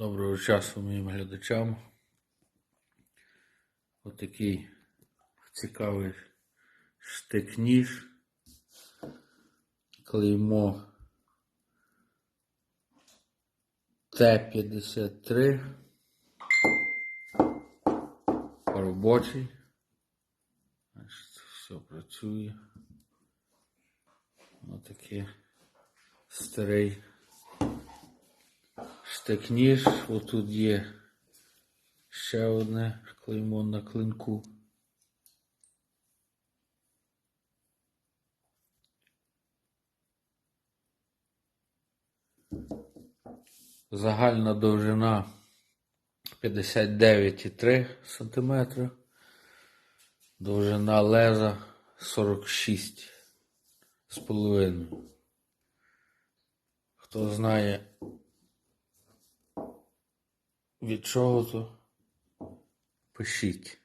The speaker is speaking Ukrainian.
Доброго часу моїм глядачам. Отакий цікавий штик-ніж. Клеймо Т-53. Робочий. Значить, все працює. Отакий старий штик-ніж. Отут є ще одне клеймо на клинку. Загальна довжина 59,3 см. Довжина леза 46 з половиною. Хто знає від чого то пишіть.